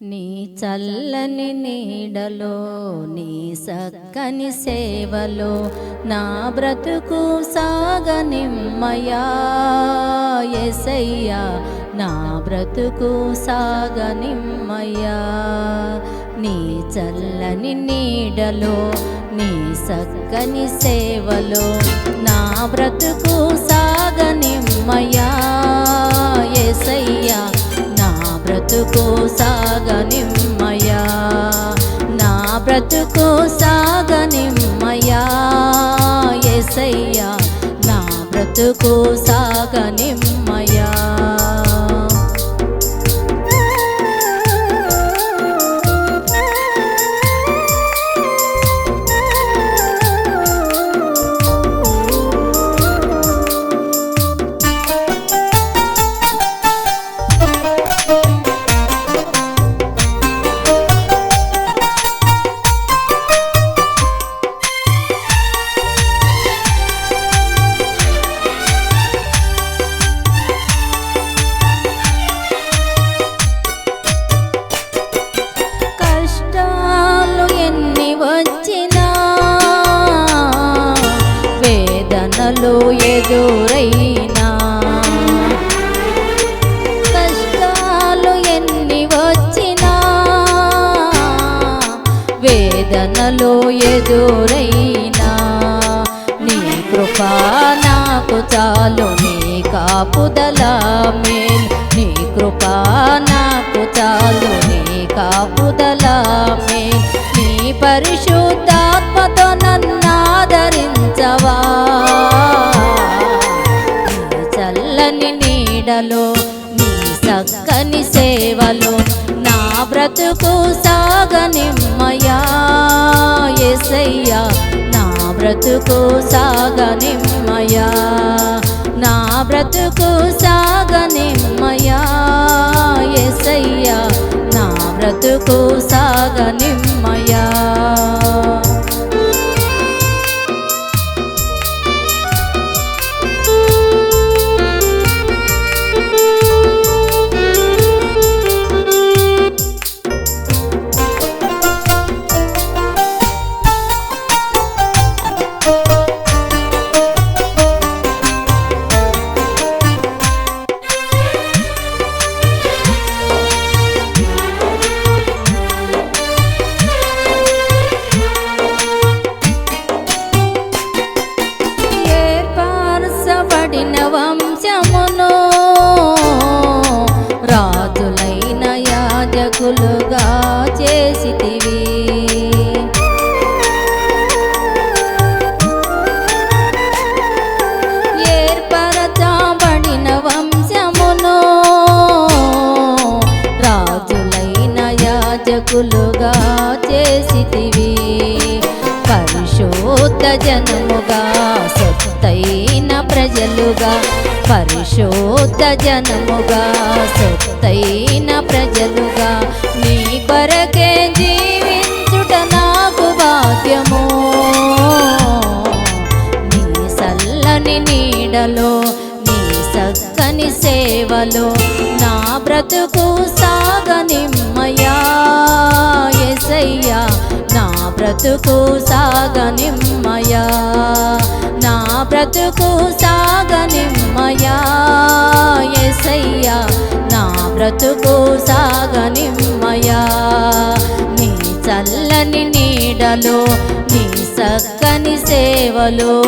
నీ చల్లని నీడలో నీ సక్కని సేవలో నా బ్రతుకు సాగనిమ్మయా ఎసయ్యా నా బ్రతుకు సాగనిమ్మయా. నీ చల్లని నీడలో నీ సక్కని సేవలో నా బ్రతుకు బ్రతుకు సాగనిమ్మయా ఎసయ్యా నా బ్రతుకు సాగనిమ్మయా వేదనలు ఎదురైనా. కష్టాలు ఎన్ని వచ్చినా వేదనలు ఎదురైనా. నీ కృపా నాకు చాలు నీ కాపుదల మేల్. నీ కృపా నాకు చాలు నీ కాపుదల మేల్. నీ పరిశు సేవలో నా బ్రతుకు సాగనిమ్మయా ఎసయ్యా నా బ్రతుకు సాగనిమ్మయా నా బ్రతుకు సాగనిమ్మయా ఎసయ్యా నా బ్రతుకు సాగనిమ్మయా ఏర్పరచబడిన వంశమును రాజులైన యాజకులుగా చేసితివి. ఏర్పరచబడిన వంశమును రాజులైన యాజకులుగా చేసితివి. పరిశోధ జనముగా సొత్తైన ప్రజలుగా పరిశోధ జనముగా సొత్తైన ప్రజలుగా నీ కొరకే జీవించుట నాకు భాగ్యము. నీ సల్లని నీడలో నీ సక్కని సేవలో నా బ్రతుకు సాగనిమ్మయా ఎసయ్యా బ్రతుకు సాగనిమ్మయా. నా బ్రతుకు సాగనిమ్మయా. ఎసయ్యా నా బ్రతుకు సాగనిమ్మయా. నీ చల్లని నీడలో నీ సక్కని సేవలో.